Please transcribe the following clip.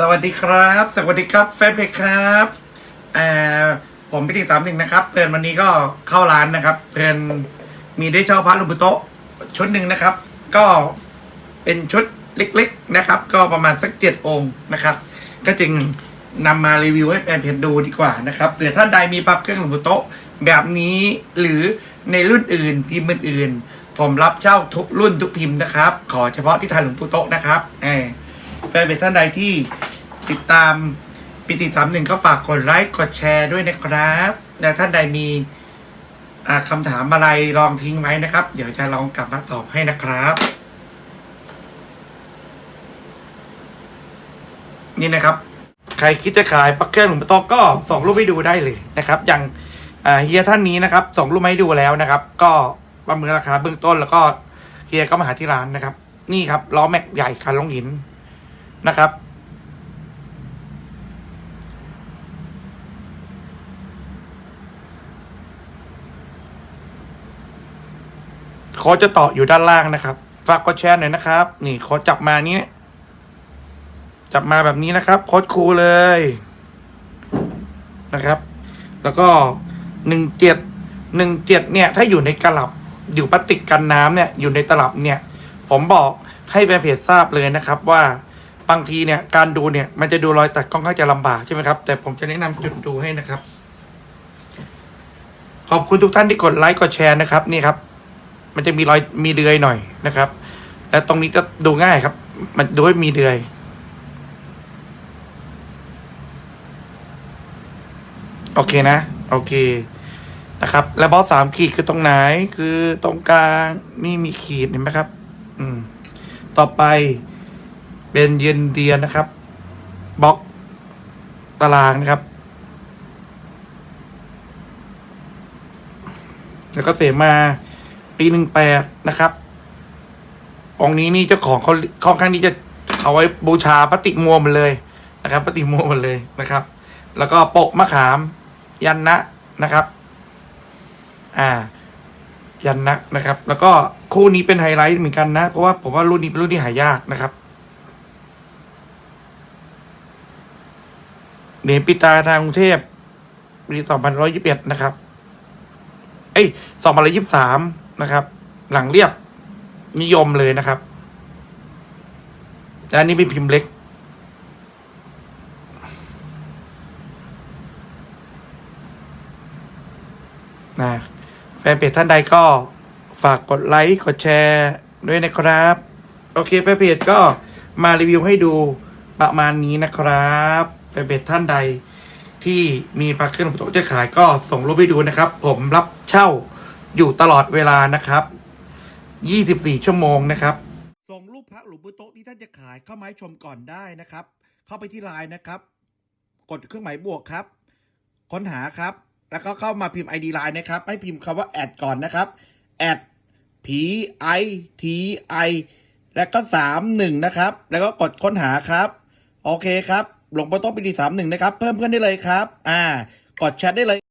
สวัสดีครับ สวัสดีครับแฟนเพจครับอ่อผมพิธีสามหนึ่งนะครับเพื่อนวันนี้ก็เข้าร้านนะครับ เพื่อนมีได้เช่าพระหลุบุโตะชุดหนึ่งนะครับ ก็เป็นชุดเล็ก ๆนะครับ ก็ประมาณสักเจ็ดองค์นะครับ ก็จึงนำมารีวิวให้แฟนเพจดูดีกว่านะครับเผื่อท่านใดมีพระเครื่องหลวงปู่โตะแบบนี้หรือในรุ่นอื่นพิมพ์อื่น ผมรับเช่าทุกรุ่นทุกพิมพ์นะครับ ขอเฉพาะที่ทานหลวงปู่โตะนะครับเออ ฟนเพจท่านใดที่ติดตามปิติสามหนึ่งก็ฝากกดไลค์กดแชร์ด้วยนะครับและท่านใดมีอ่าคำถามอะไรลองทิ้งไว้นะครับ เดี๋ยวจะลองกลับมาตอบให้นะครับ นี่นะครับ ใครคิดจะขายปักเครื่องหลวงปู่โตก็ส่งรูปให้ดูได้เลยนะครับ อย่างเฮียท่านนี้นะครับส่งรูปให้ดูแล้วนะครับ ก็ประเมินราคาเบื้องต้นแล้วก็เฮียก็มาหาที่ร้านนะครับ นี่ครับล้อแม็กใหญ่คันลงหิน นะครับ โค้ดจะต่ออยู่ด้านล่างนะครับ ฝากกดแชร์หน่อยนะครับ นี่โค้ดจับมานี้ จับมาแบบนี้นะครับ โค้ดคูเลยนะครับ แล้วก็หนึ่งเจ็ดหนึ่งเจ็ดเนี่ย ถ้าอยู่ในกระหลับอยู่พลาสติกกันน้ำเนี่ย อยู่ในตลับเนี่ย ผมบอกให้แฟนเพจทราบเลยนะครับว่า บางทีเนี่ยการดูเนี่ยมันจะดูรอยตัดค่อนข้างจะลำบากใช่ไหมครับ แต่ผมจะแนะนำจุดดูให้นะครับ ขอบคุณทุกท่านที่กดไลค์กดแชร์นะครับนี่ครับ มันจะมีรอยมีเดือยหน่อยนะครับ และตรงนี้จะดูง่ายครับ มันดูให้มีเดือยโอเคนะ โอเคนะครับ แล้วบอสสามขีดคือตรงไหนคือตรงกลางนี่มีขีดเห็นไหมครับ อืม ต่อไป เป็นเยนเดียนนะครับบล็อกตารางนะครับ แล้วก็เสมาปีหนึ่งแปดนะครับองนี้นี่เจ้าของเขาค่อนข้างที่จะเอาไว้บูชาปฏิมัวมันเลยนะครับปฏิมัวมันเลยนะครับ แล้วก็โปะมะขามยันนะนะครับ อ่า ยันนะนะครับ แล้วก็คู่นี้เป็นไฮไลท์เหมือนกันนะ เพราะว่าผมว่ารุ่นนี้เป็นรุ่นที่หายากนะครับ เหรียญปิตาทางกรุงเทพปีสองพันร้อยยี่สิบเอ็ดนะครับ เอ้ยสองพันร้อยยี่สิบสามนะครับ หลังเรียบนิยมเลยนะครับและอันนี้เป็นพิมพ์เล็ก นะแฟนเพจท่านใดก็ฝากกดไลค์ กดแชร์ด้วยนะครับ โอเคแฟนเพจก็มารีวิวให้ดู ประมาณนี้นะครับแฟนเพจท่านใดที่มีปลาเครื่องผมจะขายก็ส่งรูปให้ดูนะครับ ผมรับเช่าอยู่ตลอดเวลานะครับ 24 ชั่วโมงนะครับ ส่งรูปพระหลวงปู่โตะที่ท่านจะขายเข้ามาให้ชมก่อนได้นะครับ เข้าไปที่ไลน์นะครับ กดเครื่องหมายบวกครับ ค้นหาครับ แล้วก็เข้ามาพิมพ์ ID Line นะครับ ให้พิมพ์คำว่าแอดก่อนนะครับแอด P I T I แล้วก็สามหนึ่งนะครับ แล้วก็กดค้นหาครับ โอเคครับ หลงพ่อโต๊ะปีดีสามหนึ่งนะครับ เพิ่มเพื่อนได้เลยครับ อ่ากดแชทได้เลย